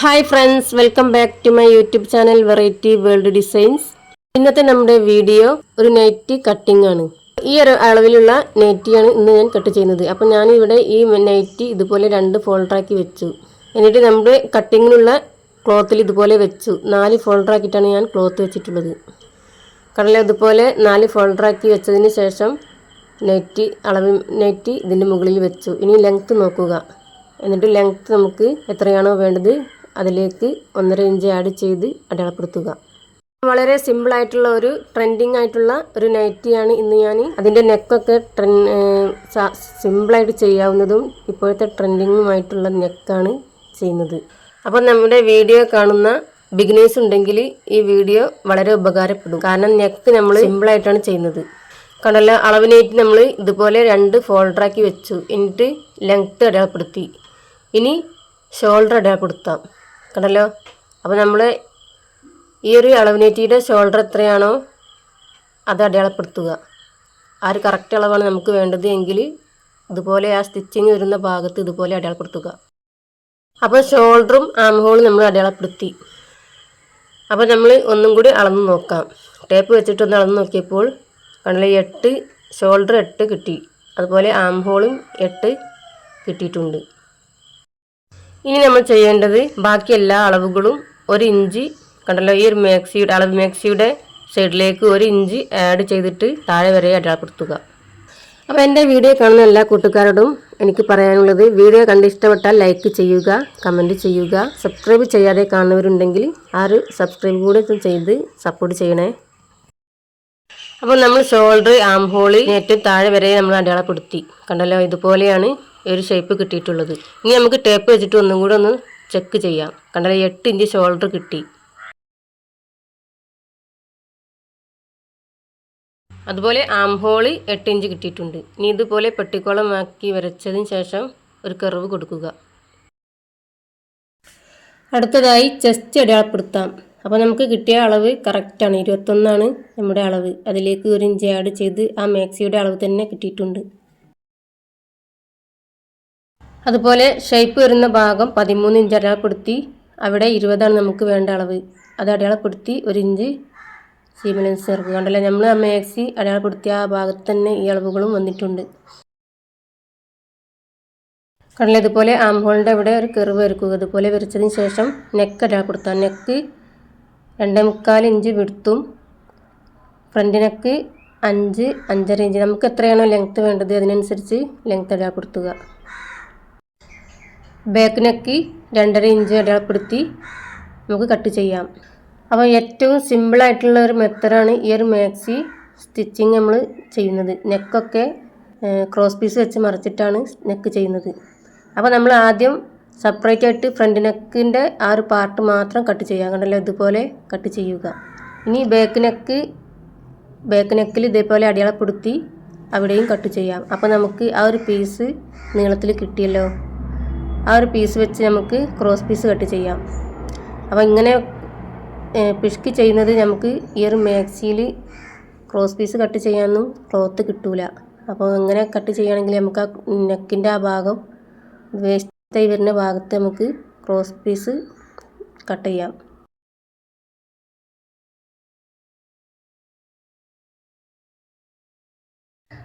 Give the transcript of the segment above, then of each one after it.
Hi friends welcome back to my YouTube channel variety world designs ഇന്നത്തെ നമ്മുടെ video ഒരു നെറ്റി കട്ടിംഗ് ആണ്. ഈ ഒരു അളവിലുള്ള നൈറ്റിയാണ് ഇന്ന് ഞാൻ കട്ട് ചെയ്യുന്നത്. അപ്പം ഞാനിവിടെ ഈ നെറ്റി ഇതുപോലെ രണ്ട് ഫോൾഡറാക്കി വെച്ചു. എന്നിട്ട് നമ്മുടെ കട്ടിങ്ങിനുള്ള ക്ലോത്തിൽ ഇതുപോലെ വെച്ചു. നാല് ഫോൾഡറാക്കിയിട്ടാണ് ഞാൻ ക്ലോത്ത് വെച്ചിട്ടുള്ളത്. കടല ഇതുപോലെ നാല് ഫോൾഡറാക്കി വെച്ചതിന് ശേഷം നെറ്റ് അളവ് നെറ്റ് ഇതിന്റെ മുകളിൽ വെച്ചു. ഇനി ലെങ്ത്ത് നോക്കുക. എന്നിട്ട് ലെങ്ത്ത് നമുക്ക് എത്രയാണോ വേണ്ടത് അതിലേക്ക് ഒന്നര ഇഞ്ച് ആഡ് ചെയ്ത് അടയാളപ്പെടുത്തുക. വളരെ സിമ്പിൾ ആയിട്ടുള്ള ഒരു ട്രെൻഡിങ് ആയിട്ടുള്ള ഒരു നൈറ്റിയാണ് ഇന്ന് ഞാൻ അതിന്റെ നെക്കൊക്കെ ട്രെൻ സിമ്പിളായിട്ട് ചെയ്യാവുന്നതും ഇപ്പോഴത്തെ ട്രെൻഡിങ്ങുമായിട്ടുള്ള നെക്കാണ് ചെയ്യുന്നത്. അപ്പോൾ നമ്മുടെ വീഡിയോ കാണുന്ന ബിഗിനേഴ്സ് ഉണ്ടെങ്കിൽ ഈ വീഡിയോ വളരെ ഉപകാരപ്പെടും. കാരണം നെക്ക് നമ്മൾ സിമ്പിളായിട്ടാണ് ചെയ്യുന്നത്. കണ്ടല്ല അളവിനായിട്ട് നമ്മൾ ഇതുപോലെ രണ്ട് ഫോൾഡറാക്കി വെച്ചു. എന്നിട്ട് ലെങ്ത്ത് അടയാളപ്പെടുത്തി. ഇനി ഷോൾഡർ അടയാളപ്പെടുത്താം. കണ്ടല്ലോ അപ്പോൾ നമ്മൾ ഈ ഒരു അളവിനേറ്റിയുടെ ഷോൾഡർ എത്രയാണോ അത് അടയാളപ്പെടുത്തുക. ആ ഒരു കറക്റ്റ് അളവാണ് നമുക്ക് വേണ്ടത് എങ്കിൽ ഇതുപോലെ ആ സ്റ്റിച്ചിങ് വരുന്ന ഭാഗത്ത് ഇതുപോലെ അടയാളപ്പെടുത്തുക. അപ്പോൾ ഷോൾഡറും ആം ഹോളും നമ്മൾ അടയാളപ്പെടുത്തി. അപ്പോൾ നമ്മൾ ഒന്നും കൂടി അളന്ന് നോക്കാം. ടേപ്പ് വെച്ചിട്ടൊന്ന് അളന്ന് നോക്കിയപ്പോൾ കണ്ടില്ല എട്ട് ഷോൾഡർ എട്ട് കിട്ടി. അതുപോലെ ആം ഹോളും എട്ട് കിട്ടിയിട്ടുണ്ട്. ഇനി നമ്മൾ ചെയ്യേണ്ടത് ബാക്കി എല്ലാ അളവുകളും ഒരു ഇഞ്ച് കണ്ടല്ലോ ഈ ഒരു മാക്സിയുടെ അളവ് മാക്സിയുടെ സൈഡിലേക്ക് ഒരു ഇഞ്ച് ആഡ് ചെയ്തിട്ട് താഴെ വരെ അടയാളപ്പെടുത്തുക. അപ്പോൾ എന്റെ വീഡിയോ കാണുന്ന എല്ലാ കൂട്ടുകാരോടും എനിക്ക് പറയാനുള്ളത് വീഡിയോ കണ്ട് ഇഷ്ടപ്പെട്ടാൽ ലൈക്ക് ചെയ്യുക കമന്റ് ചെയ്യുക സബ്സ്ക്രൈബ് ചെയ്യാതെ കാണുന്നവരുണ്ടെങ്കിൽ ആ ഒരു സബ്സ്ക്രൈബ് കൂടെ ചെയ്ത് സപ്പോർട്ട് ചെയ്യണേ. അപ്പോൾ നമ്മൾ ഷോൾഡർ ആം ഹോളി ഏറ്റവും താഴെ വരെ നമ്മൾ അടയാളപ്പെടുത്തി. കണ്ടല്ലോ ഇതുപോലെയാണ് ഒരു ഷേപ്പ് കിട്ടിയിട്ടുള്ളത്. ഇനി നമുക്ക് ടേപ്പ് വെച്ചിട്ട് ഒന്നും കൂടെ ഒന്ന് ചെക്ക് ചെയ്യാം. കണ്ടാൽ എട്ട് ഇഞ്ച് ഷോൾഡർ കിട്ടി. അതുപോലെ ആം ഹോൾ എട്ട് ഇഞ്ച് കിട്ടിയിട്ടുണ്ട്. ഇനി ഇതുപോലെ പെട്ടിക്കോളമാക്കി വരച്ചതിന് ശേഷം ഒരു കർവ് കൊടുക്കുക. അടുത്തതായി ചെസ്റ്റ് അടയാളപ്പെടുത്താം. അപ്പോൾ നമുക്ക് കിട്ടിയ അളവ് കറക്റ്റാണ് ഇരുപത്തൊന്നാണ് നമ്മുടെ അളവ്. അതിലേക്ക് ഒരു ഇഞ്ച് ആഡ് ചെയ്ത് ആ മാക്സിയുടെ അളവ് തന്നെ കിട്ടിയിട്ടുണ്ട്. അതുപോലെ ഷേപ്പ് വരുന്ന ഭാഗം പതിമൂന്ന് ഇഞ്ച് അടയാളപ്പെടുത്തി അവിടെ ഇരുപതാണ് നമുക്ക് വേണ്ട അളവ്. അത് അടയാളപ്പെടുത്തി ഒരു ഇഞ്ച് സീമലൻസ് ചേർക്കുക. കണ്ടല്ലേ? നമ്മൾ ആ മാക്സി അടയാളപ്പെടുത്തിയ ആ ഭാഗത്ത് തന്നെ ഈ അളവുകളും വന്നിട്ടുണ്ട്. കണ്ടല്ലേ? ഇതുപോലെ ആംഹോളിന്റെ അവിടെ ഒരു കെറിവ് വരക്കുക. ഇതുപോലെ വരച്ചതിന് ശേഷം നെക്ക് അടയാളപ്പെടുത്തുക നെക്ക് രണ്ടേ മുക്കാൽ ഇഞ്ച് വിടുത്തും ഫ്രണ്ട് നെക്ക് അഞ്ച് അഞ്ചര ഇഞ്ച് നമുക്ക് എത്രയാണോ ലെങ്ത്ത് വേണ്ടത് അതിനനുസരിച്ച് ലെങ്ത്ത് അടയാളപ്പെടുത്തുക ബാക്ക് നെക്ക് രണ്ടര ഇഞ്ച് അടയാളപ്പെടുത്തി നമുക്ക് കട്ട് ചെയ്യാം. അപ്പോൾ ഏറ്റവും സിമ്പിളായിട്ടുള്ള ഒരു മെത്തഡാണ് ഈ ഒരു മാക്സി സ്റ്റിച്ചിങ് നമ്മൾ ചെയ്യുന്നത്. നെക്കൊക്കെ ക്രോസ് പീസ് വെച്ച് മറിച്ചിട്ടാണ് നെക്ക് ചെയ്യുന്നത്. അപ്പോൾ നമ്മൾ ആദ്യം സെപ്പറേറ്റ് ആയിട്ട് ഫ്രണ്ട് നെക്കിന്റെ ആ ഒരു പാർട്ട് മാത്രം കട്ട് ചെയ്യാം. കണ്ടല്ലോ? ഇതുപോലെ കട്ട് ചെയ്യുക. ഇനി ബാക്ക് നെക്ക് ബാക്ക് നെക്കിൽ ഇതേപോലെ അടയാളപ്പെടുത്തി അവിടെയും കട്ട് ചെയ്യാം. അപ്പോൾ നമുക്ക് ആ ഒരു പീസ് നീളത്തിൽ കിട്ടിയല്ലോ? ആ ഒരു പീസ് വെച്ച് നമുക്ക് ക്രോസ് പീസ് കട്ട് ചെയ്യാം. അപ്പോൾ ഇങ്ങനെ പിഷ്കി ചെയ്യുന്നത് നമുക്ക് ഈ ഒരു മാക്സിയിൽ ക്രോസ് പീസ് കട്ട് ചെയ്യാനൊന്നും ക്ലോത്ത് കിട്ടൂല. അപ്പോൾ ഇങ്ങനെ കട്ട് ചെയ്യുകയാണെങ്കിൽ നമുക്ക് ആ നെക്കിന്റെ ആ ഭാഗം വേസ്റ്റായി വരുന്ന ഭാഗത്ത് നമുക്ക് ക്രോസ് പീസ് കട്ട് ചെയ്യാം.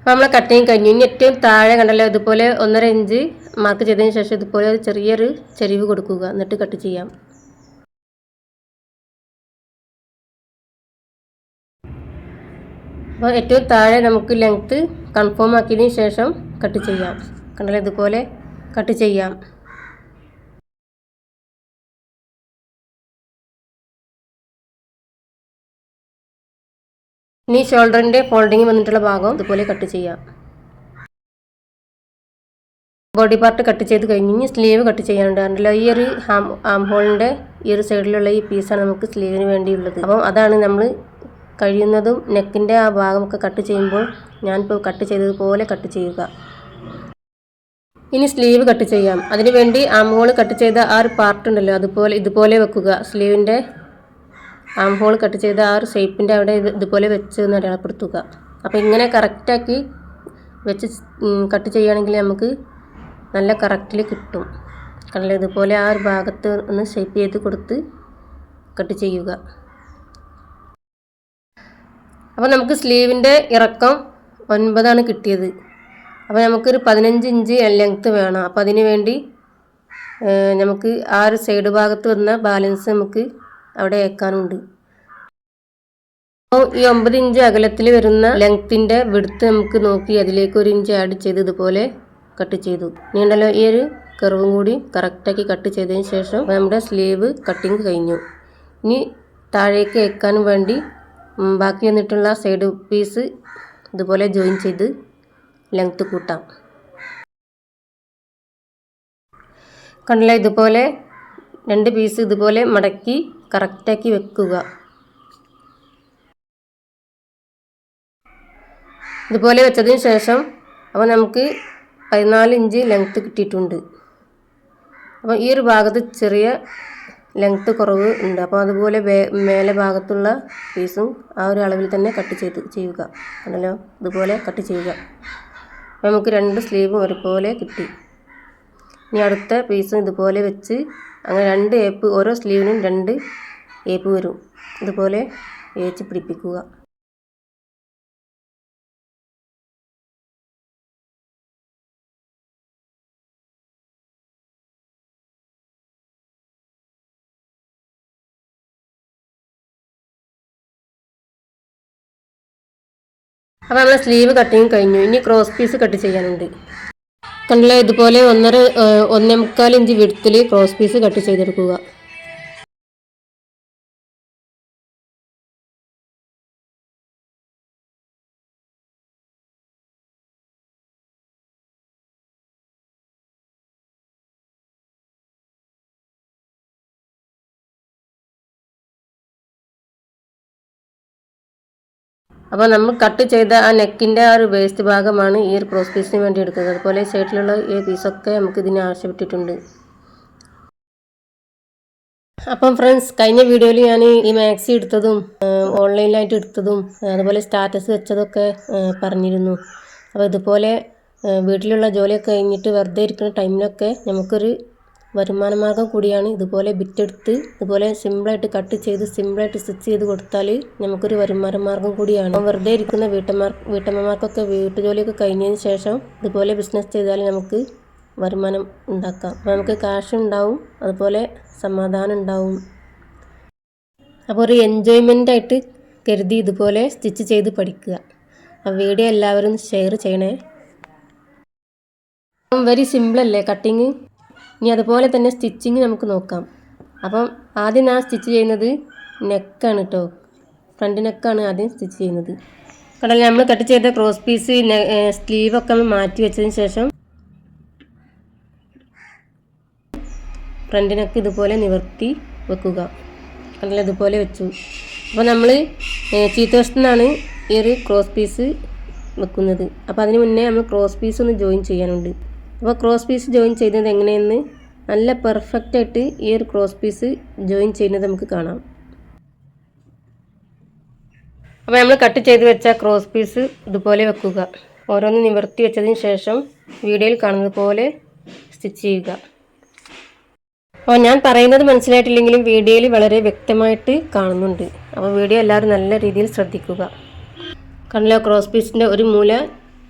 നമ്മൾ കട്ടിങ് കഴിഞ്ഞു. ഇനി ഏറ്റവും താഴെ കണ്ടല്ലോ ഇതുപോലെ ഒന്നര ഇഞ്ച് മാർക്ക് ചെയ്തതിന് ശേഷം ഇതുപോലെ ഒരു ചെറിയൊരു ചെരിവ് കൊടുക്കുക. എന്നിട്ട് കട്ട് ചെയ്യാം. അപ്പോൾ ഏറ്റവും താഴെ നമുക്ക് ലെങ്ത്ത് കൺഫേം ആക്കിയതിന് ശേഷം കട്ട് ചെയ്യാം. കണ്ടല്ലോ? ഇതുപോലെ കട്ട് ചെയ്യാം. ഇനി ഷോൾഡറിന്റെ ഫോൾഡിങ് വന്നിട്ടുള്ള ഭാഗം ഇതുപോലെ കട്ട് ചെയ്യാം. ബോഡി പാർട്ട് കട്ട് ചെയ്ത് കഴിഞ്ഞ് ഇനി സ്ലീവ് കട്ട് ചെയ്യാനുണ്ട്. കണ്ടല്ലോ? ഈ ഒരു ഹാം ആം ഹോളിന്റെ ഈ ഒരു സൈഡിലുള്ള ഈ പീസാണ് നമുക്ക് സ്ലീവിന് വേണ്ടിയുള്ളത്. അപ്പം അതാണ് നമ്മൾ കഴിയുന്നതും നെക്കിന്റെ ആ ഭാഗമൊക്കെ കട്ട് ചെയ്യുമ്പോൾ ഞാനിപ്പോൾ കട്ട് ചെയ്തതുപോലെ കട്ട് ചെയ്യുക. ഇനി സ്ലീവ് കട്ട് ചെയ്യാം. അതിനുവേണ്ടി ആം ഹോൾ കട്ട് ചെയ്ത ആ ഒരു പാർട്ട് ഉണ്ടല്ലോ അതുപോലെ ഇതുപോലെ വെക്കുക. സ്ലീവിന്റെ ആം ഹോൾ കട്ട് ചെയ്ത് ആ ഒരു ഷേപ്പിന്റെ അവിടെ ഇത് ഇതുപോലെ വെച്ച് ഒന്ന് അടയാളപ്പെടുത്തുക. അപ്പോൾ ഇങ്ങനെ കറക്റ്റാക്കി വെച്ച് കട്ട് ചെയ്യുകയാണെങ്കിൽ നമുക്ക് നല്ല കറക്റ്റിൽ കിട്ടും. കണ്ടല്ലോ ഇതുപോലെ ആ ഒരു ഭാഗത്ത് ഒന്ന് ഷേപ്പ് ചെയ്ത് കൊടുത്ത് കട്ട് ചെയ്യുക. അപ്പോൾ നമുക്ക് സ്ലീവിന്റെ ഇറക്കം ഒൻപതാണ് കിട്ടിയത്. അപ്പോൾ നമുക്കൊരു പതിനഞ്ച് ഇഞ്ച് ലെങ്ത്ത് വേണം. അപ്പോൾ അതിന് വേണ്ടി നമുക്ക് ആ ഒരു സൈഡ് ഭാഗത്ത് വന്ന ബാലൻസ് നമുക്ക് അവിടെ ഏക്കാനുണ്ട്. അപ്പോൾ ഈ ഒമ്പത് ഇഞ്ച് അകലത്തിൽ വരുന്ന ലെങ്ത്തിന്റെ വിടുത്ത് നമുക്ക് നോക്കി അതിലേക്ക് ഒരു ഇഞ്ച് ആഡ് ചെയ്ത് ഇതുപോലെ കട്ട് ചെയ്തു. നീണ്ടല്ലോ ഈ ഒരു കർവും കൂടി കറക്റ്റാക്കി കട്ട് ചെയ്തതിന് ശേഷം നമ്മുടെ സ്ലീവ് കട്ടിങ് കഴിഞ്ഞു. ഇനി താഴേക്ക് വെക്കാൻ വേണ്ടി ബാക്കി വന്നിട്ടുള്ള സൈഡ് പീസ് ഇതുപോലെ ജോയിൻ ചെയ്ത് ലെങ്ത്ത് കൂട്ടാം. കണ്ടില്ല ഇതുപോലെ രണ്ട് പീസ് ഇതുപോലെ മടക്കി കറക്റ്റാക്കി വെക്കുക. ഇതുപോലെ വെച്ചതിന് ശേഷം അപ്പോൾ നമുക്ക് പതിനാല് ഇഞ്ച് ലെങ്ത്ത് കിട്ടിയിട്ടുണ്ട്. അപ്പോൾ ഈ ഒരു ഭാഗത്ത് ചെറിയ ലെങ്ത്ത് കുറവ് ഉണ്ട്. അപ്പോൾ അതുപോലെ മേലെ ഭാഗത്തുള്ള പീസും ആ ഒരു അളവിൽ തന്നെ കട്ട് ചെയ്ത് ചെയ്യുക. ആണല്ലോ ഇതുപോലെ കട്ട് ചെയ്യുക. നമുക്ക് രണ്ട് സ്ലീവും ഒരുപോലെ കിട്ടി. ഇനി അടുത്ത പീസും ഇതുപോലെ വെച്ച് അങ്ങനെ രണ്ട് ഏപ്പ് ഓരോ സ്ലീവിനും രണ്ട് ഏപ്പ് വരും. ഇതുപോലെ ഏച്ച് പിടിപ്പിക്കുക. അപ്പോൾ നമ്മൾ സ്ലീവ് കട്ടിങ് കഴിഞ്ഞു. ഇനി ക്രോസ് പീസ് കട്ട് ചെയ്യാനുണ്ട്. കണ്ടില്ല ഇതുപോലെ ഒന്നര ഒന്നേ മുക്കാൽ ഇഞ്ച് വിടുത്തിൽ ക്രോസ് പീസ് കട്ട് ചെയ്തെടുക്കുക. അപ്പോൾ നമ്മൾ കട്ട് ചെയ്ത ആ നെക്കിന്റെ ആ ഒരു വേസ്റ്റ് ഭാഗമാണ് ഈ ഒരു ക്രോസ് പീസിന് വേണ്ടി എടുക്കുന്നത്. അതുപോലെ സൈഡിലുള്ള ഈ പീസൊക്കെ നമുക്ക് ഇതിന് ആവശ്യപ്പെട്ടിട്ടുണ്ട്. അപ്പം ഫ്രണ്ട്സ് കഴിഞ്ഞ വീഡിയോയിൽ ഞാൻ ഈ മാക്സി എടുത്തതും ഓൺലൈനിലായിട്ട് എടുത്തതും അതുപോലെ സ്റ്റാറ്റസ് വെച്ചതൊക്കെ പറഞ്ഞിരുന്നു. അപ്പോൾ ഇതുപോലെ വീട്ടിലുള്ള ജോലിയൊക്കെ കഴിഞ്ഞിട്ട് വെറുതെ ഇരിക്കുന്ന ടൈമിലൊക്കെ നമുക്കൊരു വരുമാന മാർഗം കൂടിയാണ് ഇതുപോലെ ബിറ്റെടുത്ത് ഇതുപോലെ സിമ്പിളായിട്ട് കട്ട് ചെയ്ത് സിമ്പിളായിട്ട് സ്റ്റിച്ച് ചെയ്ത് കൊടുത്താൽ നമുക്കൊരു വരുമാന മാർഗം കൂടിയാണ് വെറുതെ ഇരിക്കുന്ന വീട്ടമ്മമാർ വീട്ടമ്മമാർക്കൊക്കെ വീട്ടുജോലിയൊക്കെ കഴിഞ്ഞതിന് ശേഷം ഇതുപോലെ ബിസിനസ് ചെയ്താൽ നമുക്ക് വരുമാനം ഉണ്ടാക്കാം. അപ്പോൾ നമുക്ക് കാശ് ഉണ്ടാവും അതുപോലെ സമാധാനം ഉണ്ടാവും. അപ്പോൾ ഒരു എൻജോയ്മെന്റ് ആയിട്ട് കരുതി ഇതുപോലെ സ്റ്റിച്ച് ചെയ്ത് പഠിക്കുക. ആ വീഡിയോ എല്ലാവരും ഷെയർ ചെയ്യണേ. വെരി സിമ്പിളല്ലേ കട്ടിങ് ഇനി അതുപോലെ തന്നെ സ്റ്റിച്ചിങ് നമുക്ക് നോക്കാം. അപ്പം ആദ്യം ഞാൻ സ്റ്റിച്ച് ചെയ്യുന്നത് നെക്കാണ് കേട്ടോ ഫ്രണ്ട് നെക്കാണ് ആദ്യം സ്റ്റിച്ച് ചെയ്യുന്നത്. കണ്ടല്ലോ നമ്മൾ കട്ട് ചെയ്ത ക്രോസ് പീസ് സ്ലീവൊക്കെ നമ്മൾ മാറ്റി വെച്ചതിന് ശേഷം ഫ്രണ്ട് നെക്ക് ഇതുപോലെ നിവർത്തി വെക്കുക. അല്ലെങ്കിൽ ഇതുപോലെ വെച്ചു. അപ്പോൾ നമ്മൾ ചീത്തവശത്തു നിന്നാണ് ഈ ഒരു ക്രോസ് പീസ് വെക്കുന്നത്. അപ്പോൾ അതിന് മുന്നേ നമ്മൾ ക്രോസ് പീസ് ഒന്ന് ജോയിൻ ചെയ്യാനുണ്ട്. അപ്പോൾ ക്രോസ് പീസ് ജോയിൻ ചെയ്യുന്നത് എങ്ങനെയെന്ന് നല്ല പെർഫെക്റ്റ് ആയിട്ട് ഈ ഒരു ക്രോസ് പീസ് ജോയിൻ ചെയ്യുന്നത് നമുക്ക് കാണാം. അപ്പോൾ നമ്മൾ കട്ട് ചെയ്ത് വെച്ച ക്രോസ് പീസ് ഇതുപോലെ വെക്കുക. ഓരോന്ന് നിവർത്തി വെച്ചതിന് ശേഷം വീഡിയോയിൽ കാണുന്നത് പോലെ സ്റ്റിച്ച് ചെയ്യുക. അപ്പോൾ ഞാൻ പറയുന്നത് മനസ്സിലായിട്ടില്ലെങ്കിലും വീഡിയോയിൽ വളരെ വ്യക്തമായിട്ട് കാണുന്നുണ്ട്. അപ്പോൾ വീഡിയോ എല്ലാവരും നല്ല രീതിയിൽ ശ്രദ്ധിക്കുക. കണ്ണിലോ ക്രോസ് പീസിന്റെ ഒരു മൂല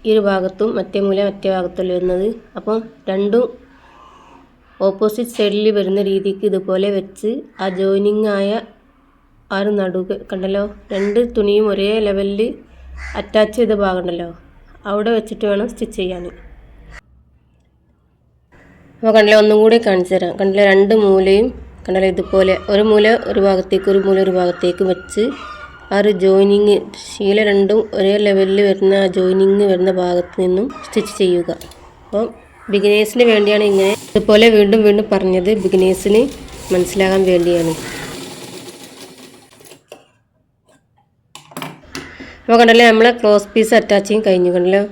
ഈ ഒരു ഭാഗത്തും മറ്റേ മൂല മറ്റേ ഭാഗത്തുള്ള വരുന്നത്. അപ്പം രണ്ടും ഓപ്പോസിറ്റ് സൈഡിൽ വരുന്ന രീതിക്ക് ഇതുപോലെ വെച്ച് ആ ജോയിനിങ് ആയ ആ ഒരു കണ്ടല്ലോ? രണ്ട് തുണിയും ഒരേ ലെവലിൽ അറ്റാച്ച് ചെയ്ത ഭാഗമുണ്ടല്ലോ അവിടെ വെച്ചിട്ട് വേണം സ്റ്റിച്ച് ചെയ്യാൻ. അപ്പോൾ കണ്ടല്ലോ ഒന്നും കൂടി കാണിച്ചു തരാം. കണ്ടല്ലോ രണ്ട് മൂലയും കണ്ടല്ലോ ഇതുപോലെ ഒരു മൂല ഒരു ഭാഗത്തേക്ക് ഒരു മൂല ഒരു ഭാഗത്തേക്ക് വെച്ച് ആ ഒരു ജോയിനിങ് ശീല രണ്ടും ഒരേ ലെവലിൽ വരുന്ന ആ ജോയിനിങ് വരുന്ന ഭാഗത്ത് നിന്നും സ്റ്റിച്ച് ചെയ്യുക. അപ്പം ബിഗിനേഴ്സിന് വേണ്ടിയാണ് ഇങ്ങനെ ഇതുപോലെ വീണ്ടും വീണ്ടും പറഞ്ഞത്. ബിഗിനേഴ്സിന് മനസ്സിലാകാൻ വേണ്ടിയാണ്. അപ്പോൾ കണ്ടല്ലേ നമ്മളെ ക്ലോസ് പീസ് അറ്റാച്ചിങ് കഴിഞ്ഞു കണ്ടല്ലോ?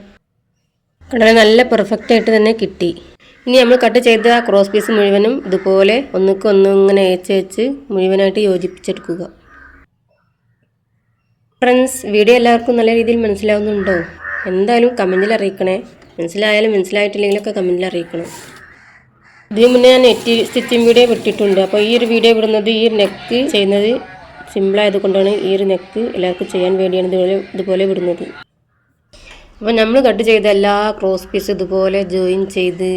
കണ്ടല്ലോ നല്ല പെർഫെക്റ്റ് ആയിട്ട് തന്നെ കിട്ടി. ഇനി നമ്മൾ കട്ട് ചെയ്ത ആ ക്രോസ് പീസ് മുഴുവനും ഇതുപോലെ ഒന്നുക്ക് ഒന്ന് ഇങ്ങനെ അയച്ച് വെച്ച് മുഴുവനായിട്ട് യോജിപ്പിച്ചെടുക്കുക. ഫ്രണ്ട്സ് വീഡിയോ എല്ലാവർക്കും നല്ല രീതിയിൽ മനസ്സിലാവുന്നുണ്ടോ? എന്തായാലും കമന്റിൽ അറിയിക്കണേ. മനസ്സിലായാലും മനസ്സിലായിട്ടില്ലെങ്കിലൊക്കെ കമന്റിൽ അറിയിക്കണം. ഇതിന് മുന്നേ ഞാൻ നെറ്റ് സ്റ്റിച്ചിങ് വീഡിയോ വിട്ടിട്ടുണ്ട് അപ്പോൾ ഈ ഒരു വീഡിയോ വിടുന്നത് ഈ നെക്ക് ചെയ്യുന്നത് സിമ്പിളായത് കൊണ്ടാണ് ഈ ഒരു നെക്ക് എല്ലാവർക്കും ചെയ്യാൻ വേണ്ടിയാണ് ഇതുപോലെ ഇതുപോലെ വിടുന്നത് അപ്പോൾ നമ്മൾ കട്ട് ചെയ്ത എല്ലാ ക്രോസ് പീസ് ഇതുപോലെ ജോയിൻ ചെയ്ത്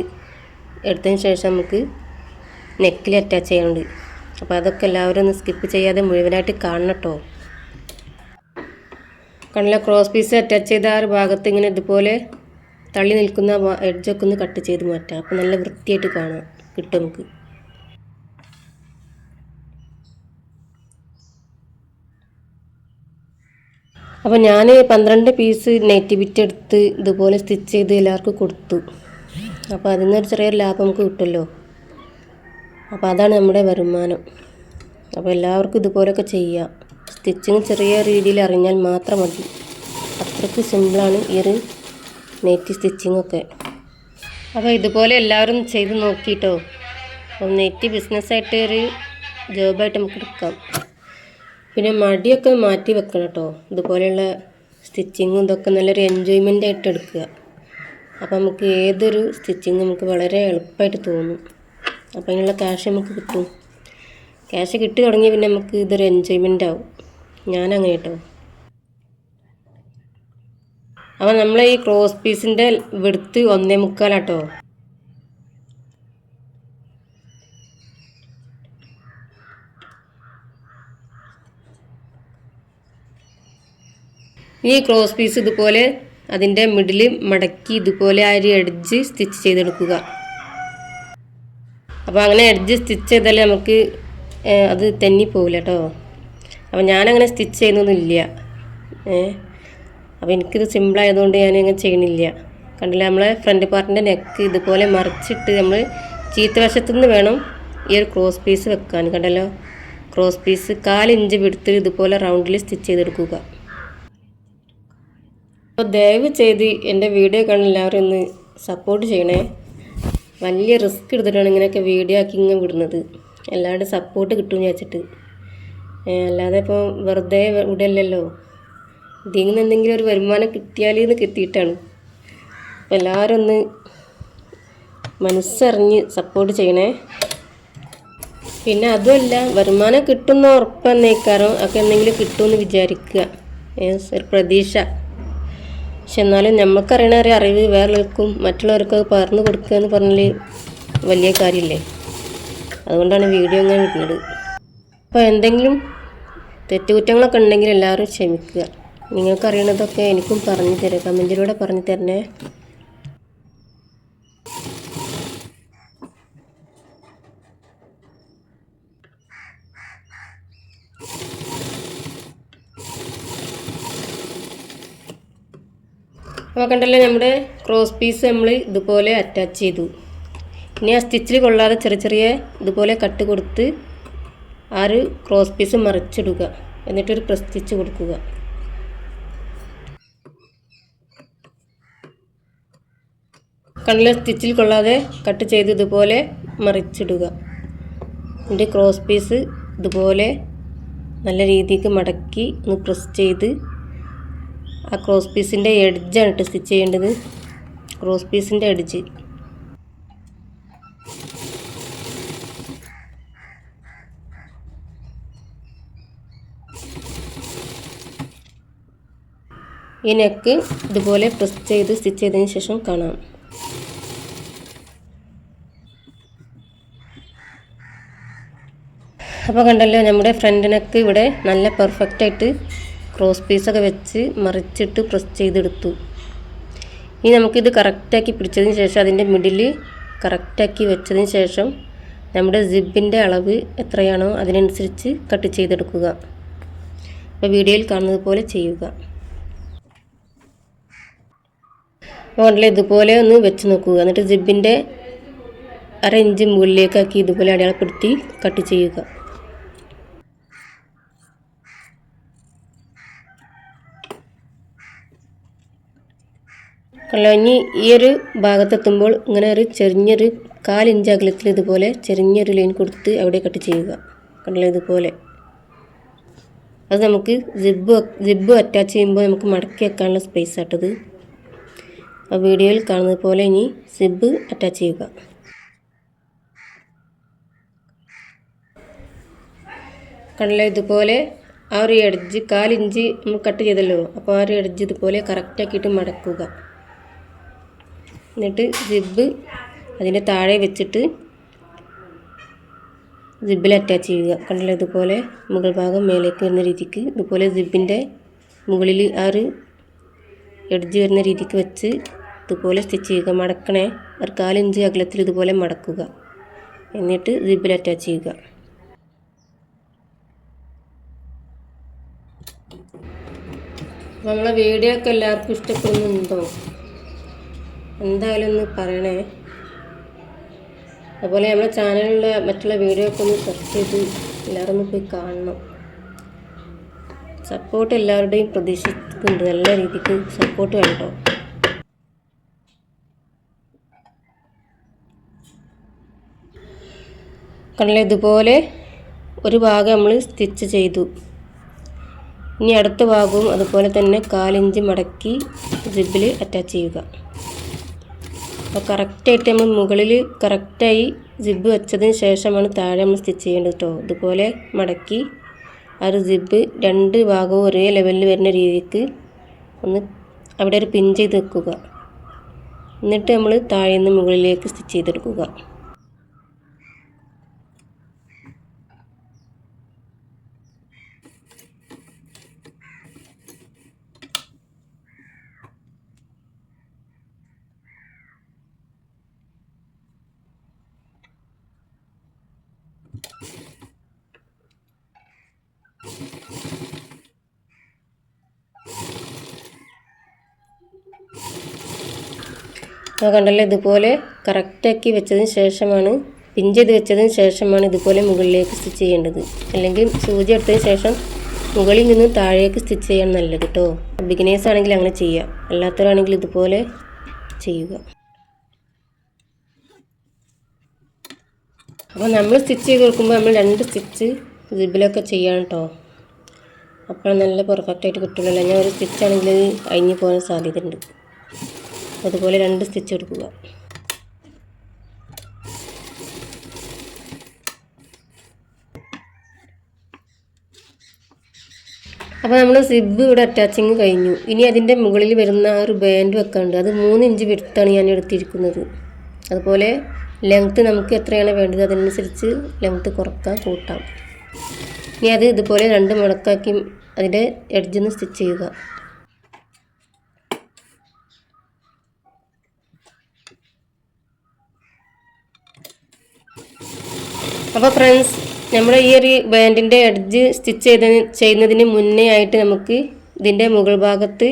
എടുത്തതിന് ശേഷം നമുക്ക് നെക്കിൽ അറ്റാച്ച് ചെയ്യാനുണ്ട്. അപ്പോൾ അതൊക്കെ എല്ലാവരും ഒന്ന് സ്കിപ്പ് ചെയ്യാതെ മുഴുവനായിട്ട് കാണണം കേട്ടോ. കണ്ണിലെ ക്രോസ് പീസ് അറ്റാച്ച് ചെയ്ത ആ ഒരു ഭാഗത്ത് ഇങ്ങനെ ഇതുപോലെ തള്ളി നിൽക്കുന്ന എഡ്ജൊക്കെ ഒന്ന് കട്ട് ചെയ്ത് മാറ്റാം. അപ്പോൾ നല്ല വൃത്തിയായിട്ട് കാണാം. കിട്ടും നമുക്ക്. അപ്പോൾ ഞാൻ പന്ത്രണ്ട് പീസ് നെറ്റ് ബിറ്റ് എടുത്ത് ഇതുപോലെ സ്റ്റിച്ച് ചെയ്ത് എല്ലാവർക്കും കൊടുത്തു. അപ്പോൾ അതിൽ നിന്നൊരു ചെറിയൊരു ലാഭം നമുക്ക് കിട്ടുമല്ലോ. അപ്പോൾ അതാണ് നമ്മുടെ വരുമാനം. അപ്പോൾ എല്ലാവർക്കും ഇതുപോലെയൊക്കെ ചെയ്യാം. സ്റ്റിച്ചിങ് ചെറിയ രീതിയിൽ അറിഞ്ഞാൽ മാത്രം മതി. അത്രയ്ക്ക് സിമ്പിളാണ് ഈ ഒരു നെറ്റ് സ്റ്റിച്ചിങ് ഒക്കെ. അപ്പോൾ ഇതുപോലെ എല്ലാവരും ചെയ്ത് നോക്കിയിട്ടോ അപ്പം നെറ്റ് ബിസിനസ്സായിട്ട് ഒരു ജോബായിട്ട് നമുക്ക് എടുക്കാം. പിന്നെ മടിയൊക്കെ മാറ്റി വെക്കണം കേട്ടോ ഇതുപോലെയുള്ള സ്റ്റിച്ചിങ്ങും ഇതൊക്കെ നല്ലൊരു എൻജോയ്മെന്റ് ആയിട്ട് എടുക്കുക. അപ്പോൾ നമുക്ക് ഏതൊരു സ്റ്റിച്ചിങ് നമുക്ക് വളരെ എളുപ്പമായിട്ട് തോന്നും. അപ്പോൾ അതിനുള്ള ക്യാഷ് നമുക്ക് കിട്ടും. ക്യാഷ് കിട്ടി തുടങ്ങിയാൽ പിന്നെ നമുക്ക് ഇതൊരു എൻജോയ്മെന്റ് ആവും. ഞാനങ്ങനെ കേട്ടോ അപ്പോൾ നമ്മൾ ഈ ക്രോസ് പീസിന്റെ വെടുത്ത് ഒന്നേ മുക്കാലാട്ടോ. ഈ ക്രോസ് പീസ് ഇതുപോലെ അതിന്റെ മിഡിൽ മടക്കി ഇതുപോലെ ആ ഒരു എഡ്ജ് സ്റ്റിച്ച് ചെയ്തെടുക്കുക. അപ്പോൾ അങ്ങനെ എഡ്ജ് സ്റ്റിച്ച് ചെയ്താൽ നമുക്ക് അത് തെന്നിപ്പോകില്ല കേട്ടോ അപ്പോൾ ഞാനങ്ങനെ സ്റ്റിച്ച് ചെയ്യുന്നൊന്നുമില്ല ഏഹ് അപ്പോൾ എനിക്കിത് സിമ്പിളായതുകൊണ്ട് ഞാൻ അങ്ങനെ ചെയ്യണില്ല. കണ്ടില്ല? നമ്മളെ ഫ്രണ്ട് പാർട്ടിന്റെ നെക്ക് ഇതുപോലെ മറിച്ചിട്ട് നമ്മൾ ചീത്ത വശത്തുനിന്ന് വേണം ഈ ഒരു ക്രോസ് പീസ് വെക്കാൻ. കണ്ടല്ലോ? ക്രോസ് പീസ് കാലിഞ്ച് വിടുത്ത് ഇതുപോലെ റൗണ്ടിൽ സ്റ്റിച്ച് ചെയ്തെടുക്കുക. അപ്പോൾ ദയവ് ചെയ്ത് എന്റെ വീഡിയോ കാണുന്ന എല്ലാവരും ഒന്ന് സപ്പോർട്ട് ചെയ്യണേ. വലിയ റിസ്ക് എടുത്തിട്ടാണ് ഇങ്ങനെയൊക്കെ വീഡിയോ ആക്കി ഇങ്ങനെ വിടുന്നത്. എല്ലാവരുടെ സപ്പോർട്ട് കിട്ടുമെന്ന് വിചാരിച്ചിട്ട്. ഏ, അല്ലാതെ ഇപ്പോൾ വെറുതെ വിടല്ലല്ലോ ഇതിൽ നിന്ന് എന്തെങ്കിലും ഒരു വരുമാനം കിട്ടിയാൽ എന്ന് കിട്ടിയിട്ടാണ് എല്ലാവരും ഒന്ന് മനസ്സറിഞ്ഞ് സപ്പോർട്ട് ചെയ്യണേ. പിന്നെ അതുമല്ല വരുമാനം കിട്ടുന്ന ഉറപ്പന്നേക്കാരം ഒക്കെ എന്തെങ്കിലും കിട്ടുമെന്ന് വിചാരിക്കുക. ഒരു പ്രതീക്ഷ. പക്ഷെ എന്നാലും നമുക്കറിയണ ഒരു അറിവ് വേറെക്കും മറ്റുള്ളവർക്ക് അത് പകർന്നു കൊടുക്കുക എന്ന് പറഞ്ഞാൽ വലിയ കാര്യമില്ലേ അതുകൊണ്ടാണ് വീഡിയോ ഇങ്ങനെ വിടുന്നത് അപ്പോൾ എന്തെങ്കിലും തെറ്റുകുറ്റങ്ങളൊക്കെ ഉണ്ടെങ്കിൽ എല്ലാവരും ക്ഷമിക്കുക. നിങ്ങൾക്കറിയണതൊക്കെ എനിക്കും പറഞ്ഞു തരിക കമന്റിലൂടെ പറഞ്ഞു തരണേ. അപ്പോൾ കണ്ടല്ലോ നമ്മുടെ ക്രോസ് പീസ് നമ്മൾ ഇതുപോലെ അറ്റാച്ച് ചെയ്തു. ഇനി ആ സ്റ്റിച്ചിൽ കൊള്ളാതെ ചെറിയ ചെറിയ ഇതുപോലെ കട്ട് കൊടുത്ത് ആ ഒരു ക്രോസ് പീസ് മറിച്ചിടുക. എന്നിട്ടൊരു പ്രസ് സ്റ്റിച്ച് കൊടുക്കുക. കണ്ണിലെ സ്റ്റിച്ചിൽ കൊള്ളാതെ കട്ട് ചെയ്ത് ഇതുപോലെ മറിച്ചിടുക. എന്റെ ക്രോസ് പീസ് ഇതുപോലെ നല്ല രീതിക്ക് മടക്കി ഒന്ന് പ്രസ് ചെയ്ത് ആ ക്രോസ് പീസിന്റെ എഡ്ജാണ് ഇട്ട് സ്റ്റിച്ച് ചെയ്യേണ്ടത്. ക്രോസ് പീസിന്റെ എഡ്ജ് ഈ നെക്ക് ഇതുപോലെ പ്രസ് ചെയ്ത് സ്റ്റിച്ച് ചെയ്തതിന് ശേഷം കാണാം. അപ്പോൾ കണ്ടല്ലോ നമ്മുടെ ഫ്രണ്ട് നെക്ക് ഇവിടെ നല്ല പെർഫെക്റ്റ് ആയിട്ട് ക്രോസ് പീസൊക്കെ വെച്ച് മറിച്ചിട്ട് പ്രസ് ചെയ്തെടുത്തു. ഇനി നമുക്കിത് കറക്റ്റാക്കി പിടിച്ചതിന് ശേഷം അതിന്റെ മിഡിൽ കറക്റ്റാക്കി വെച്ചതിന് ശേഷം നമ്മുടെ സിബിന്റെ അളവ് എത്രയാണോ അതിനനുസരിച്ച് കട്ട് ചെയ്തെടുക്കുക. അപ്പോൾ വീഡിയോയിൽ കാണുന്നത് പോലെ ചെയ്യുക. മോഡൽ ഇതുപോലെ ഒന്ന് വെച്ച് നോക്കുക. എന്നിട്ട് ജിബിന്റെ അര ഇഞ്ച് മുകളിലേക്കാക്കി ഇതുപോലെ അടയാളപ്പെടുത്തി കട്ട് ചെയ്യുക. കള്ളഞ്ഞി ഈ ഒരു ഭാഗത്തെത്തുമ്പോൾ ഇങ്ങനെ ഒരു ചെറിഞ്ഞൊരു കാലിഞ്ച് അകലത്തിൽ ഇതുപോലെ ചെറിഞ്ഞൊരു ലൈൻ കൊടുത്ത് അവിടെ കട്ട് ചെയ്യുക. കണ്ടല്ലോ ഇതുപോലെ. അത് നമുക്ക് സിബ് സിബ് അറ്റാച്ച് ചെയ്യുമ്പോൾ നമുക്ക് മടക്കി വെക്കാനുള്ള സ്പേസ് ആട്ടത്. വീഡിയോയിൽ കാണുന്നത് പോലെ ഇനി സിബ് അറ്റാച്ച് ചെയ്യുക. കണ്ണിലെ ഇതുപോലെ ആ ഒരു എഡ്ജ് കാലിഞ്ച് നമ്മൾ കട്ട് ചെയ്തല്ലോ. അപ്പോൾ ആ ഒരു എഡ്ജ് ഇതുപോലെ കറക്റ്റാക്കിയിട്ട് മടക്കുക. എന്നിട്ട് സിബ് അതിന്റെ താഴെ വെച്ചിട്ട് സിബിൽ അറ്റാച്ച് ചെയ്യുക. കണ്ടില്ല? ഇതുപോലെ മുകൾ ഭാഗം മേലേക്ക് വരുന്ന രീതിക്ക് ഇതുപോലെ സിബിന്റെ മുകളിൽ ആ ഒരു എഡ്ജ് വരുന്ന രീതിക്ക് വെച്ച് ഇതുപോലെ സ്റ്റിച്ച് ചെയ്യുക. മടക്കണേ. ഒരു കാലിഞ്ച് അകലത്തിൽ ഇതുപോലെ മടക്കുക. എന്നിട്ട് റിബിൽ അറ്റാച്ച് ചെയ്യുക. നമ്മളെ വീഡിയോ ഒക്കെ എല്ലാവർക്കും ഇഷ്ടപ്പെടുന്നുണ്ടോ? എന്തായാലും ഒന്ന് പറയണേ. അതുപോലെ നമ്മളെ ചാനലിലുള്ള മറ്റുള്ള വീഡിയോ ഒക്കെ ഒന്ന് സെർച്ച് ചെയ്ത് എല്ലാവരും ഒന്ന് പോയി കാണണം. സപ്പോർട്ട് എല്ലാവരുടെയും പ്രതീക്ഷിക്കുന്നുണ്ട്. നല്ല രീതിക്ക് സപ്പോർട്ട് വേണ്ടോ കണ്ടില്ലേ ഇതുപോലെ ഒരു ഭാഗം നമ്മൾ സ്റ്റിച്ച് ചെയ്തു. ഇനി അടുത്ത ഭാഗവും അതുപോലെ തന്നെ കാലിഞ്ച് മടക്കി ജിബിൽ അറ്റാച്ച് ചെയ്യുക. അപ്പോൾ കറക്റ്റായിട്ട് നമ്മൾ മുകളിൽ കറക്റ്റായി സിബ് വെച്ചതിന് ശേഷമാണ് താഴെ നമ്മൾ സ്റ്റിച്ച് ചെയ്യേണ്ടത് കേട്ടോ ഇതുപോലെ മടക്കി ആ ഒരു സിബ് രണ്ട് ഭാഗവും ഒരേ ലെവലിൽ വരുന്ന രീതിക്ക് ഒന്ന് അവിടെ ഒരു പിൻ ചെയ്ത് വെക്കുക. എന്നിട്ട് നമ്മൾ താഴെ നിന്ന് മുകളിലേക്ക് സ്റ്റിച്ച് ചെയ്തെടുക്കുക. കണ്ടല്ലോ ഇതുപോലെ കറക്റ്റാക്കി വെച്ചതിന് ശേഷമാണ് പിൻ ചെയ്ത് വെച്ചതിന് ശേഷമാണ് ഇതുപോലെ മുകളിലേക്ക് സ്റ്റിച്ച് ചെയ്യേണ്ടത്. അല്ലെങ്കിൽ സൂചി എടുത്തതിന് ശേഷം മുകളിൽ നിന്ന് താഴേക്ക് സ്റ്റിച്ച് ചെയ്യാൻ നല്ലത് കേട്ടോ ബിഗിനേഴ്സ് ആണെങ്കിൽ അങ്ങനെ ചെയ്യാം. അല്ലാത്തവരാണെങ്കിൽ ഇതുപോലെ ചെയ്യുക. അപ്പോൾ നമ്മൾ സ്റ്റിച്ച് ചെയ്ത് കൊടുക്കുമ്പോൾ നമ്മൾ രണ്ട് സ്റ്റിച്ച് സിബിലൊക്കെ ചെയ്യാം കേട്ടോ അപ്പോൾ നല്ല പെർഫെക്റ്റായിട്ട് കിട്ടുള്ളൂ. ഞാൻ ഒരു സ്റ്റിച്ച് ആണെങ്കിൽ അഴിഞ്ഞു പോകാൻ സാധ്യതയുണ്ട്. അതുപോലെ രണ്ട് സ്റ്റിച്ച് എടുക്കുക. അപ്പോൾ നമ്മൾ സിബ് ഇവിടെ അറ്റാച്ചിങ് കഴിഞ്ഞു. ഇനി അതിന്റെ മുകളിൽ വരുന്ന ആ ഒരു ബാൻഡ് വെക്കാനുണ്ട്. അത് മൂന്ന് ഇഞ്ച് വിടുത്താണ് ഞാൻ എടുത്തിരിക്കുന്നത്. അതുപോലെ ലെങ്ത്ത് നമുക്ക് എത്രയാണ് വേണ്ടത്? അതിനനുസരിച്ച് ലെങ്ത്ത് കുറക്കാം കൂട്ടാം. ഇനി അത് ഇതുപോലെ രണ്ട് മുടക്കാക്കി അതിന്റെ എഡ്ജിൽ നിന്ന് സ്റ്റിച്ച് ചെയ്യുക. അപ്പോൾ ഫ്രണ്ട്സ് നമ്മൾ ഈ ഒരു ബാൻഡിന്റെ എഡ്ജ് സ്റ്റിച്ച് ചെയ്ത ചെയ്യുന്നതിന് മുന്നേ ആയിട്ട് നമുക്ക് ഇതിന്റെ മുകൾ ഭാഗത്ത്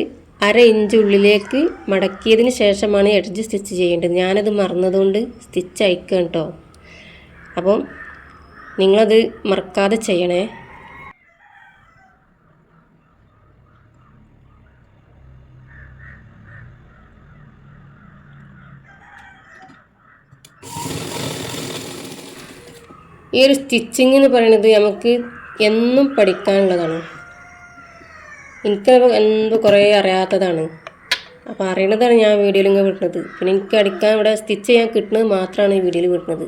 അര ഇഞ്ച് ഉള്ളിലേക്ക് മടക്കിയതിന് ശേഷമാണ് എഡ്ജ് സ്റ്റിച്ച് ചെയ്യേണ്ടത്. ഞാനത് മറന്നതുകൊണ്ട് സ്റ്റിച്ച് അയക്കുക കേട്ടോ അപ്പം നിങ്ങളത് മറക്കാതെ ചെയ്യണേ. ഈ ഒരു സ്റ്റിച്ചിങ് എന്ന് പറയുന്നത് നമുക്ക് എന്നും പഠിക്കാനുള്ളതാണ്. എനിക്ക് എന്തോ കുറേ അറിയാത്തതാണ്. അപ്പോൾ അറിയണതാണ് ഞാൻ വീഡിയോയിൽ ഇങ്ങനെ പിന്നെ എനിക്ക് അടിക്കാൻ ഇവിടെ സ്റ്റിച്ച് ചെയ്യാൻ കിട്ടുന്നത് മാത്രമാണ് ഈ വീഡിയോയിൽ വിടുന്നത്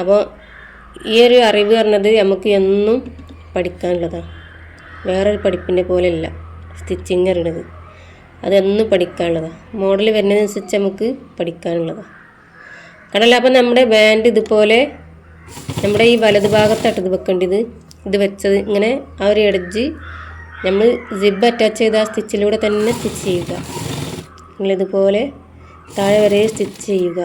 അപ്പോൾ ഈ ഒരു അറിവ് പറഞ്ഞത് നമുക്ക് എന്നും പഠിക്കാനുള്ളതാണ്. വേറൊരു പഠിപ്പിന്റെ പോലെയല്ല സ്റ്റിച്ചിങ് അറിയണത് അതെന്നും പഠിക്കാനുള്ളതാണ്. മോഡൽ വരുന്നതിനനുസരിച്ച് നമുക്ക് പഠിക്കാനുള്ളതാണ്. കടല അപ്പം നമ്മുടെ ബാൻഡ് ഇതുപോലെ നമ്മുടെ ഈ വലത് ഭാഗത്തായിട്ട് ഇത് വെക്കേണ്ടത്. ഇത് വെച്ചത് ഇങ്ങനെ ആ ഒരു എഡ്ജ് നമ്മൾ സിബ് അറ്റാച്ച് ചെയ്ത ആ സ്റ്റിച്ചിലൂടെ തന്നെ സ്റ്റിച്ച് ചെയ്യുക. നിങ്ങളിതുപോലെ താഴെ വരെ സ്റ്റിച്ച് ചെയ്യുക.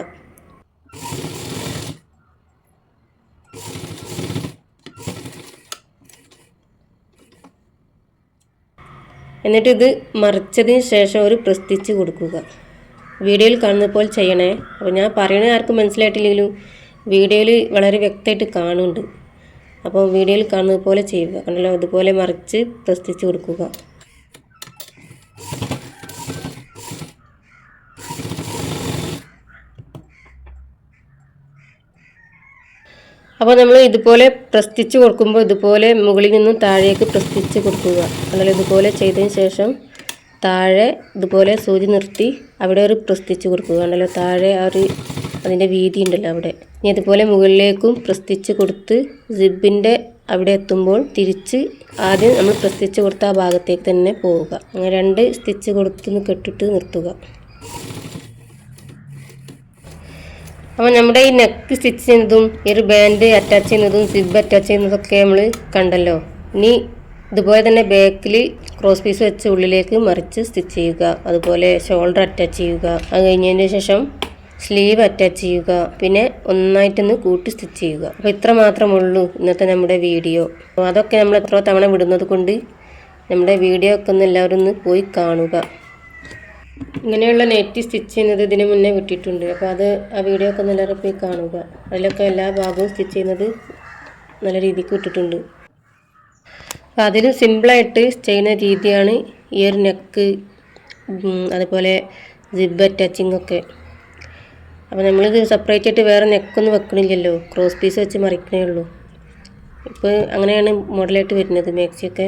എന്നിട്ട് ഇത് മറിച്ചതിന് ശേഷം ഒരു പ്രസ്തിച്ച് കൊടുക്കുക. വീഡിയോയിൽ കാണുന്ന പോലെ ചെയ്യണേ. അപ്പോൾ ഞാൻ പറയണത് ആർക്കും മനസ്സിലായിട്ടില്ലെങ്കിലും വീഡിയോയിൽ വളരെ വ്യക്തമായിട്ട് കാണുന്നുണ്ട്. അപ്പോൾ വീഡിയോയിൽ കാണുന്നത് പോലെ ചെയ്യുക. കണ്ടല്ലോ? അതുപോലെ മറിച്ച് പ്രസ്തിച്ച് കൊടുക്കുക. അപ്പോൾ നമ്മൾ ഇതുപോലെ പ്രസ്തിച്ച് കൊടുക്കുമ്പോൾ ഇതുപോലെ മുകളിൽ നിന്നും താഴേക്ക് പ്രസ്തിച്ച് കൊടുക്കുക. അല്ലെങ്കിൽ ഇതുപോലെ ചെയ്തതിന് ശേഷം താഴെ ഇതുപോലെ സൂചി നിർത്തി അവിടെ ഒരു പ്രസ്തിച്ച് കൊടുക്കുക. ഉണ്ടല്ലോ താഴെ ആ ഒരു അതിന്റെ വീതി ഉണ്ടല്ലോ അവിടെ. ഇനി അതുപോലെ മുകളിലേക്കും പ്രസ്തിച്ച് കൊടുത്ത് സിബിന്റെ അവിടെ എത്തുമ്പോൾ തിരിച്ച് ആദ്യം നമ്മൾ പ്രസ്തിച്ച് കൊടുത്ത ആ ഭാഗത്തേക്ക് തന്നെ പോവുക. അങ്ങനെ രണ്ട് സ്റ്റിച്ച് കൊടുത്ത് കെട്ടിട്ട് നിർത്തുക. അപ്പോൾ നമ്മുടെ ഈ നെക്ക് സ്റ്റിച്ച് ചെയ്യുന്നതും ഈ ഒരു ബാൻഡ് അറ്റാച്ച് ചെയ്യുന്നതും സിബ് അറ്റാച്ച് ചെയ്യുന്നതൊക്കെ നമ്മൾ കണ്ടല്ലോ. ഇനി ഇതുപോലെ തന്നെ ബാക്കിൽ ക്രോസ് പീസ് വെച്ച് ഉള്ളിലേക്ക് മറിച്ച് സ്റ്റിച്ച് ചെയ്യുക. അതുപോലെ ഷോൾഡർ അറ്റാച്ച് ചെയ്യുക. അത് കഴിഞ്ഞതിന് ശേഷം സ്ലീവ് അറ്റാച്ച് ചെയ്യുക. പിന്നെ ഒന്നായിട്ടൊന്ന് കൂട്ടി സ്റ്റിച്ച് ചെയ്യുക. അപ്പോൾ ഇത്ര മാത്രമുള്ളൂ ഇന്നത്തെ നമ്മുടെ വീഡിയോ. അപ്പോൾ അതൊക്കെ നമ്മൾ എത്ര തവണ വിടുന്നത് കൊണ്ട് നമ്മുടെ വീഡിയോ ഒക്കെ ഒന്ന് എല്ലാവരും ഒന്ന് പോയി കാണുക. ഇങ്ങനെയുള്ള നെറ്റ് സ്റ്റിച്ച് ചെയ്യുന്നത് ഇതിന് മുന്നേ വിട്ടിട്ടുണ്ട്. അപ്പോൾ അത് ആ വീഡിയോ ഒക്കെ ഒന്ന് എല്ലാവരും പോയി കാണുക. അതിലൊക്കെ എല്ലാ ഭാഗവും സ്റ്റിച്ച് ചെയ്യുന്നത് നല്ല രീതിക്ക് വിട്ടിട്ടുണ്ട്. അപ്പോൾ അതിന് സിമ്പിളായിട്ട് ചെയ്യുന്ന രീതിയാണ് ഈ ഒരു നെക്ക് അതുപോലെ ജിബ് അറ്റാച്ചിങ് ഒക്കെ. അപ്പോൾ നമ്മളിത് സെപ്പറേറ്റ് ആയിട്ട് വേറെ നെക്കൊന്നും വെക്കണില്ലല്ലോ. ക്രോസ് പീസ് വെച്ച് മറിക്കണേ ഉള്ളൂ. ഇപ്പോൾ അങ്ങനെയാണ് മോഡലായിട്ട് വരുന്നത് മാക്സിയൊക്കെ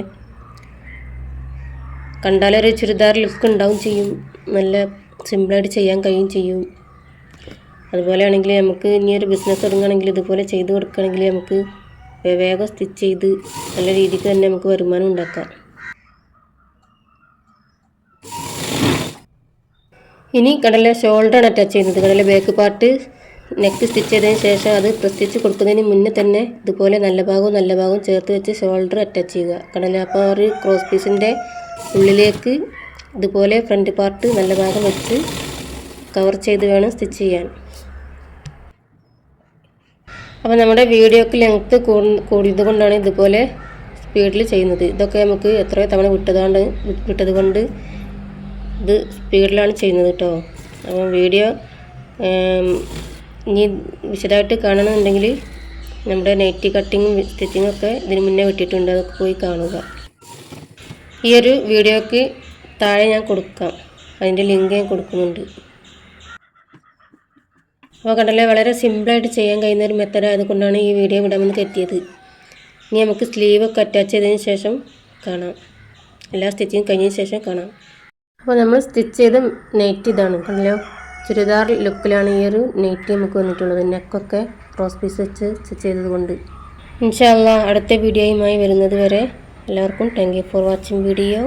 കണ്ടാലൊരു ചുരിദാർ ലുക്ക് ഉണ്ടാവും ചെയ്യും. നല്ല സിമ്പിളായിട്ട് ചെയ്യാൻ കഴിയും ചെയ്യും. അതുപോലെ ആണെങ്കിൽ നമുക്ക് ഇനി ഒരു ബിസിനസ് തുടങ്ങുകയാണെങ്കിൽ ഇതുപോലെ ചെയ്ത് കൊടുക്കുകയാണെങ്കിൽ നമുക്ക് വേഗം സ്റ്റിച്ച് ചെയ്ത് നല്ല രീതിക്ക് തന്നെ നമുക്ക് വരുമാനം ഉണ്ടാക്കാം. ഇനി കടല ഷോൾഡറാണ് അറ്റാച്ച് ചെയ്യുന്നത്. കടല ബാക്ക് പാർട്ട് നെക്ക് സ്റ്റിച്ച് ചെയ്തതിന് ശേഷം അത് പ്രസ്റ്റിച്ച് കൊടുക്കുന്നതിന് മുന്നേ തന്നെ ഇതുപോലെ നല്ല ഭാഗവും നല്ല ഭാഗവും ചേർത്ത് വെച്ച് ഷോൾഡർ അറ്റാച്ച് ചെയ്യുക. കടല അപ്പോൾ ആ ഒരു ക്രോസ് പീസിന്റെ ഉള്ളിലേക്ക് ഇതുപോലെ ഫ്രണ്ട് പാർട്ട് നല്ല ഭാഗം വെച്ച് കവർ ചെയ്ത് വേണം സ്റ്റിച്ച് ചെയ്യാൻ. അപ്പോൾ നമ്മുടെ വീഡിയോക്ക് ലെങ്ത്ത് കൂടിയത് കൊണ്ടാണ് ഇതുപോലെ സ്പീഡിൽ ചെയ്യുന്നത്. ഇതൊക്കെ നമുക്ക് എത്രയോ തവണ വിട്ടതാണ് വിട്ടത് കൊണ്ട് ഇത് സ്പീഡിലാണ് ചെയ്യുന്നത് കേട്ടോ അപ്പോൾ വീഡിയോ ഇനി വിശദമായിട്ട് കാണണമെന്നുണ്ടെങ്കിൽ നമ്മുടെ നെറ്റ് കട്ടിങ്ങും സ്റ്റിച്ചിങ്ങും ഒക്കെ ഇതിന് മുന്നേ വിട്ടിട്ടുണ്ട്. അതൊക്കെ പോയി കാണുക. ഈ ഒരു വീഡിയോക്ക് താഴെ ഞാൻ കൊടുക്കാം. അതിന്റെ ലിങ്ക് ഞാൻ കൊടുക്കുന്നുണ്ട്. അപ്പോൾ കണ്ടല്ലേ വളരെ സിമ്പിളായിട്ട് ചെയ്യാൻ കഴിയുന്ന ഒരു മെത്തഡ് ആയതുകൊണ്ടാണ് ഈ വീഡിയോ വിടാമെന്ന് കരുതിയത് ഇനി നമുക്ക് സ്ലീവ് ഒക്കെ അറ്റാച്ച് ചെയ്തതിന് ശേഷം കാണാം. എല്ലാ സ്റ്റിച്ചിങ് കഴിഞ്ഞതിന് ശേഷം കാണാം. അപ്പോൾ നമ്മൾ സ്റ്റിച്ച് ചെയ്ത നെയ്റ്റ് ഇതാണ്. കണ്ടല്ലോ? ചുരിദാർ ലുക്കിലാണ് ഈ ഒരു നെയ്റ്റ് നമുക്ക് വന്നിട്ടുള്ളത്. നെക്കൊക്കെ ക്രോസ് പീസ് വെച്ച് സ്റ്റിച്ച് ചെയ്തത് കൊണ്ട്. ഇൻഷാല്ല അടുത്ത വീഡിയോയുമായി വരുന്നത് വരെ എല്ലാവർക്കും thank you for watching video